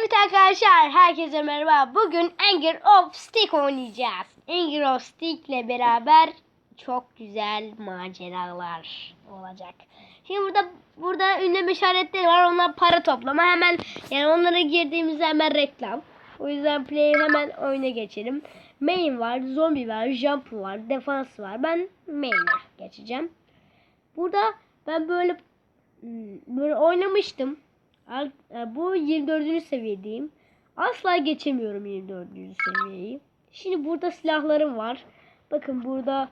Evet arkadaşlar herkese merhaba. Bugün Anger of Stick oynayacağız. Anger of Stick ile beraber çok güzel maceralar olacak. Şimdi burada burada ünlem işaretleri var. Onlar para toplama. Hemen yani onlara girdiğimizde hemen reklam. O yüzden play hemen oyuna geçelim. Main var, zombi var, jump var, defans var. Ben main'e geçeceğim. Burada ben böyle hmm, böyle oynamıştım. E, Bu 24. seviyedeyim. Asla geçemiyorum 24. seviyeyi. Şimdi burada silahlarım var. Bakın burada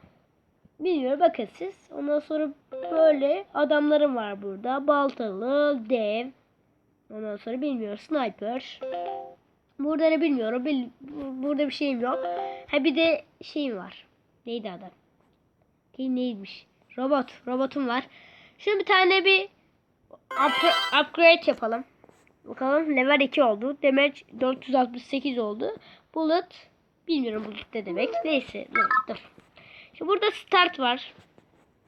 bilmiyorum bakın siz. Ondan sonra böyle adamlarım var burada. Baltalı, dev. Ondan sonra bilmiyorum sniper. Burada ne bilmiyorum. Bil- bu- burada bir şeyim yok. Ha bir de şeyim var. Neydi adam? Neymiş? Robot. Robotum var. Şimdi bir tane bir up- upgrade yapalım. Bakalım level 2 oldu. Damage 468 oldu. Bullet bilmiyorum bullet ne demek. Neyse. Şimdi burada start var.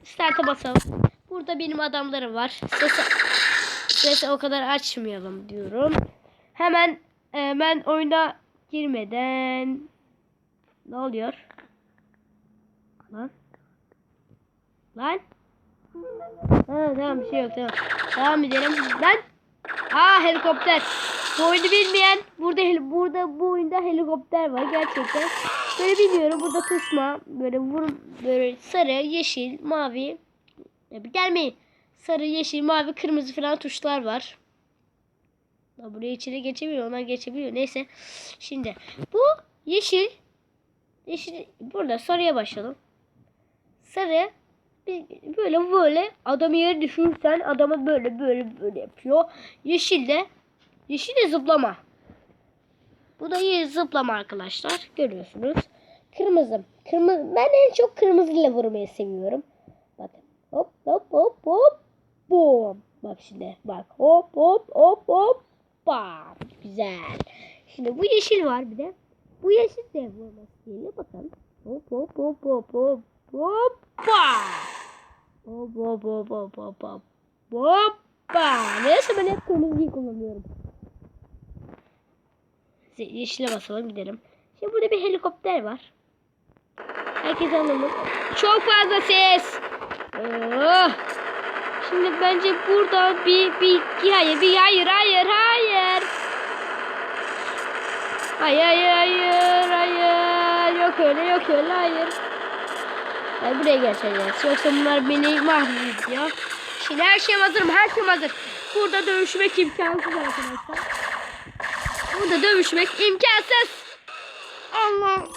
Start'a basalım. Burada benim adamlarım var. Sesi, sesi o kadar açmayalım diyorum. Hemen hemen oyuna girmeden ne oluyor? Lan. Lan. Ha tamam bir şey yok tamam. Devam edelim. Lan. Aa helikopter. Bu oyunu bilmeyen burada burada bu oyunda helikopter var gerçekten. Böyle bilmiyorum burada tuşma böyle vur böyle sarı, yeşil, mavi. Gelmeyin. Sarı, yeşil, mavi, kırmızı falan tuşlar var. Ya buraya içeri geçebiliyor. Onlar geçebiliyor. Neyse. Şimdi bu yeşil yeşil burada sarıya başlayalım. Sarı böyle böyle adamı yere düşürürsen adamı böyle böyle böyle yapıyor. Yeşil de yeşil de zıplama. Bu da yeri zıplama arkadaşlar. Görüyorsunuz. Kırmızı. Kırmızı. Ben en çok kırmızıyla vurmayı seviyorum. Bakın. Hop hop hop hop. Bum. Bak şimdi. Bak. Hop hop hop hop. Bam. Güzel. Şimdi bu yeşil var bir de. Bu yeşil de vurması. Bakalım. Hop hop hop hop hop. Hoppa. Hop hop hop hop hop hop. Hoppa. Neyse ben hep kırmızıyı kullanıyorum. Yeşile basalım gidelim. Şimdi burada bir helikopter var. Herkes anlamı. Çok fazla ses. Oh. Şimdi bence burada bir bir bir hayır bir hayır hayır hayır. Hayır hayır hayır hayır. Yok öyle yok öyle hayır. Ben buraya geçeceğiz. Yoksa bunlar beni mahvediyor. Şimdi her şeyim hazırım. Her şeyim hazır. Burada dövüşmek imkansız arkadaşlar. Burada dövüşmek imkansız. Allah.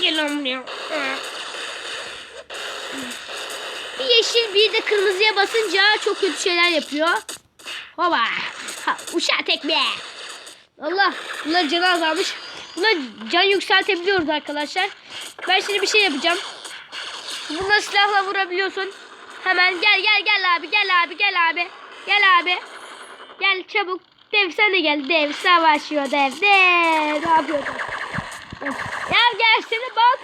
Gel buraya. Bir yeşil bir de kırmızıya basınca çok kötü şeyler yapıyor. Hoba. Ha, uşağı tekme. Allah. Bunlar canı azalmış. Bunlar can yükseltebiliyoruz arkadaşlar. Ben şimdi bir şey yapacağım. Bununla silahla vurabiliyorsun. Hemen gel gel gel abi gel abi gel abi. Gel abi. Gel çabuk. Dev sen de gel. Dev savaşıyor dev. Dev. Ne yapıyorsun? Ya gelsene bak.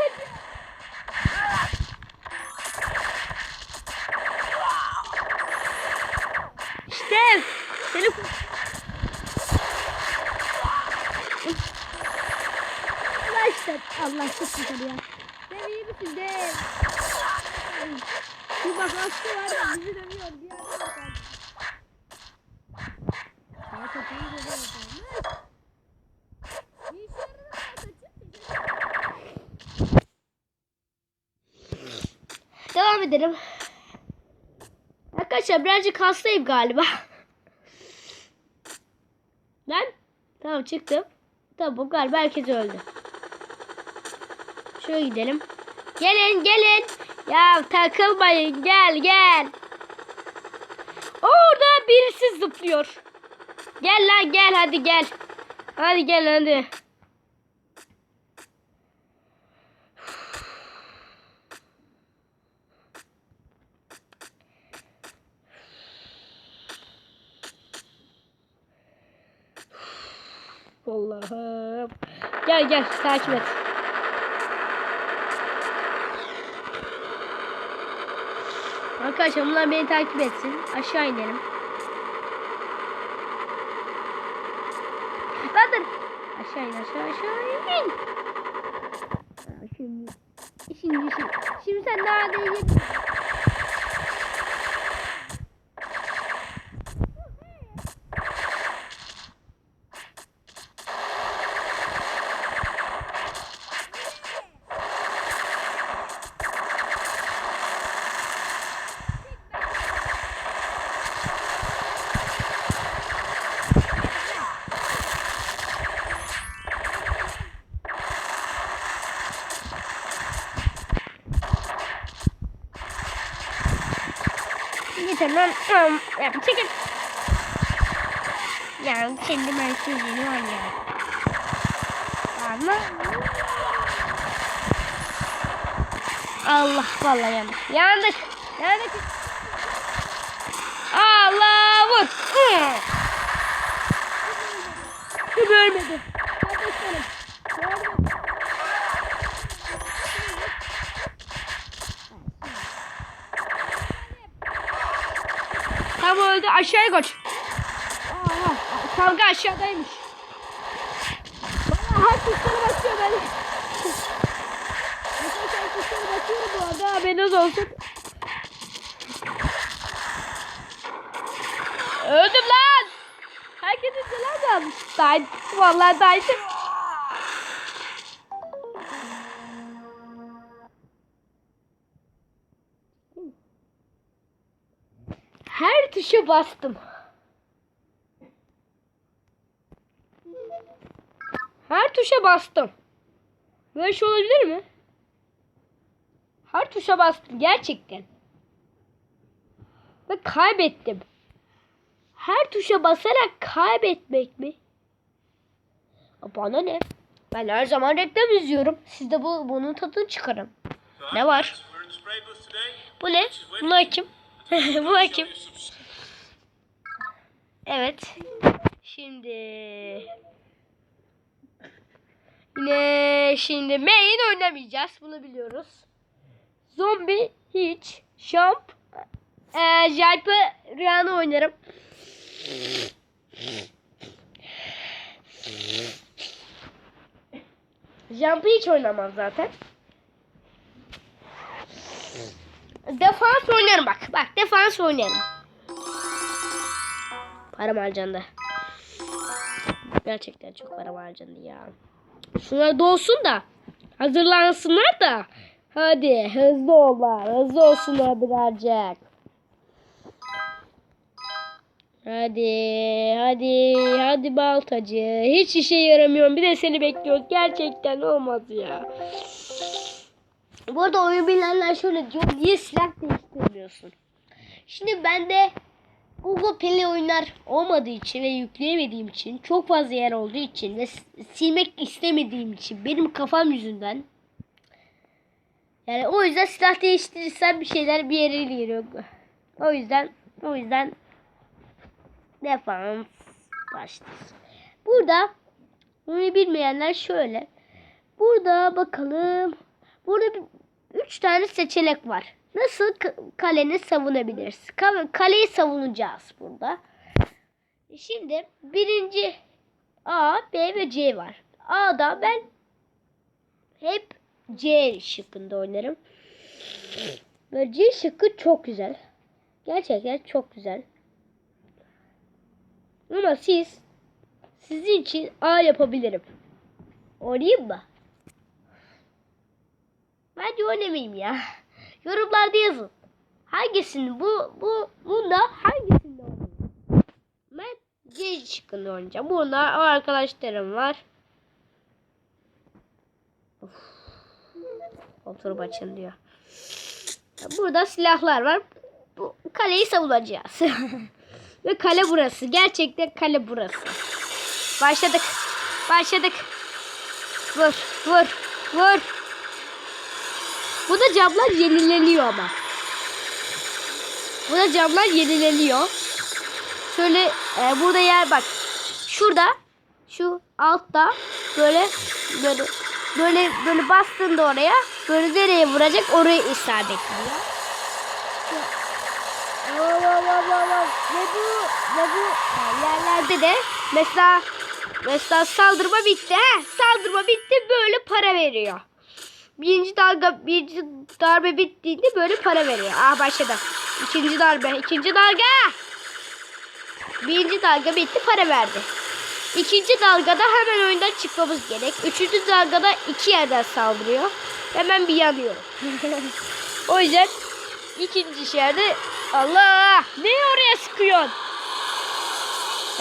İşte seni işte Allah çok güzel ya. Dev? Bir bak hasta var ya bizi dönüyor. Bir yerden bakar. Ya kapıyı işe yaradın Devam edelim. Arkadaşlar birazcık hastayım galiba. Lan. Tamam çıktım. Tamam galiba herkes öldü. Şöyle gidelim. Gelin gelin. Ya takılmayın gel gel. Orada birisi zıplıyor. Gel lan gel hadi gel. Hadi gel hadi. Allah'ım. Gel gel takip et. Arkadaşlar bunlar beni takip etsin. Aşağı inelim. Zaten aşağı in aşağı aşağı in. Şimdi, şimdi, şimdi, sen daha değil. Yeter lan. Am, Ya çekil. Ya kendi merkezini var ya. Ama Allah vallahi yandık. Yandık. Yandık. Allah vur. Kim ölmedi? Tam öldü. Aşağıya koş. Aa, kavga aşağıdaymış. Bana her tuşlara basıyor ben. Arkadaşlar tuşlara basıyorum bu arada haberiniz olsun. Öldüm lan. Herkesin selam almış. Day, vallahi daydım. Tuşa bastım. Her tuşa bastım. Böyle şey olabilir mi? Her tuşa bastım gerçekten. Ve kaybettim. Her tuşa basarak kaybetmek mi? Bana ne? Ben her zaman reklam izliyorum. Siz de bu bunun tadını çıkarın. Ne var? Bu ne? Bunlar kim? Bu kim? Evet. Şimdi yine şimdi main oynamayacağız. Bunu biliyoruz. Zombi hiç. Jump. Ee, Jalp'ı Rüyan'ı oynarım. Jump'ı hiç oynamam zaten. Defans oynarım bak. Bak defans oynarım. Param harcandı. Gerçekten çok param harcandı ya. Şunlar dolsun da. Hazırlansınlar da. Hadi hızlı ollar. Hızlı olsunlar birazcık. Hadi, hadi, hadi baltacı. Hiç işe yaramıyorum. Bir de seni bekliyoruz. Gerçekten olmaz ya. Bu arada oyun bilenler şöyle diyor. Niye silah değiştirmiyorsun? Şimdi bende Google Play oyunlar olmadığı için ve yükleyemediğim için çok fazla yer olduğu için ve silmek istemediğim için benim kafam yüzünden yani o yüzden silah değiştirirsem bir şeyler bir yere geliyor. O yüzden o yüzden defans başlasın. Burada bunu bilmeyenler şöyle. Burada bakalım. Burada bir, üç tane seçenek var. Nasıl kaleni savunabiliriz? Ka- kaleyi savunacağız burada. Şimdi birinci A, B ve C var. A'da ben hep C şıkkında oynarım. Ve C şıkkı çok güzel. Gerçekten çok güzel. Ama siz sizin için A yapabilirim. Oynayayım mı? Bence oynamayayım ya. Yorumlarda yazın. Hangisini bu bu bunda hangisini oynayayım? Ben C şıkkında oynayacağım. Burada arkadaşlarım var. Of. Oturup açın diyor. Burada silahlar var. Bu kaleyi savunacağız. Ve kale burası. Gerçekten kale burası. Başladık. Başladık. Vur, vur, vur. Bu da camlar yenileniyor ama. Bu da camlar yenileniyor. Şöyle e, burada yer bak. Şurada şu altta böyle böyle böyle böyle bastığında oraya böyle nereye vuracak orayı wow, wow. Ve bu ve bu yerlerde de mesela Mesela saldırma bitti. He, saldırma bitti böyle para veriyor. Birinci dalga, birinci darbe bittiğinde böyle para veriyor. Aa başladı. İkinci darbe, ikinci dalga. Birinci dalga bitti para verdi. İkinci dalgada hemen oyundan çıkmamız gerek. Üçüncü dalgada iki yerden saldırıyor. Hemen bir yanıyorum. o yüzden ikinci yerde Allah ne oraya sıkıyorsun?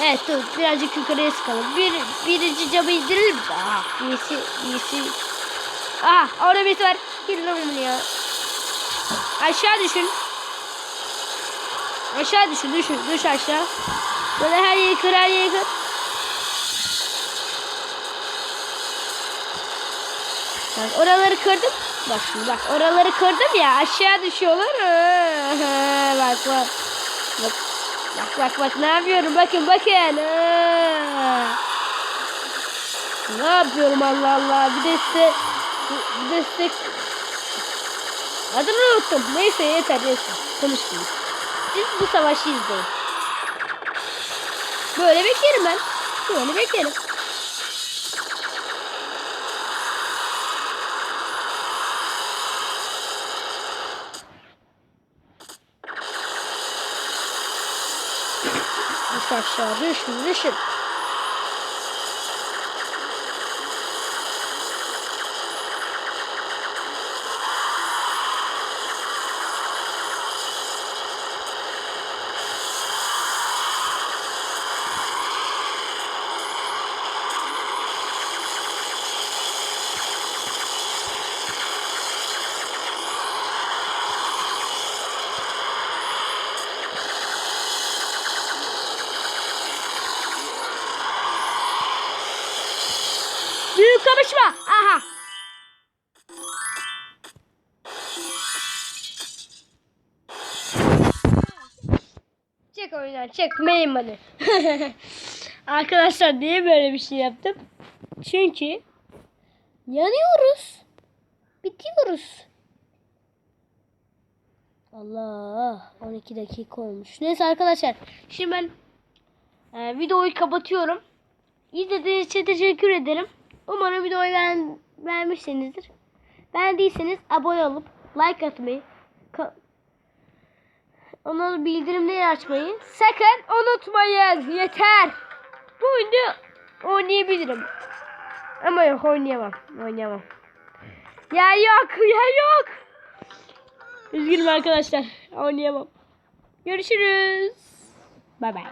Evet dur birazcık yukarıya sıkalım. Bir, birinci camı indirelim mi? Aha birisi birisi. Aha orada birisi var. Bunu ya. Aşağı düşün. Aşağı düşün düşün düş aşağı. Böyle her yeri kır her yeri kır. Bak oraları kırdım. Bak şimdi bak oraları kırdım ya aşağı düşüyorlar. bak bak. Bak bak bak, bak ne yapıyorum bakın bakın. Ne yapıyorum Allah Allah bir de size bir de size adını unuttum. Neyse yeter neyse konuşmayayım. Siz bu savaşı izleyin. Böyle beklerim ben. Böyle beklerim. Düş aşağı düşün düşün. Çek oyundan çek main money. Arkadaşlar niye böyle bir şey yaptım? Çünkü yanıyoruz. Bitiyoruz. Allah 12 dakika olmuş. Neyse arkadaşlar şimdi ben e, videoyu kapatıyorum. İzlediğiniz için teşekkür ederim. Umarım videoyu beğen, beğenmişsinizdir. Beğendiyseniz abone olup like atmayı, ona bildirimleri açmayı sakın unutmayın. Yeter. Bu oyunu oynayabilirim. Ama yok oynayamam. Oynayamam. Ya yok ya yok. Üzgünüm arkadaşlar. Oynayamam. Görüşürüz. Bye bye.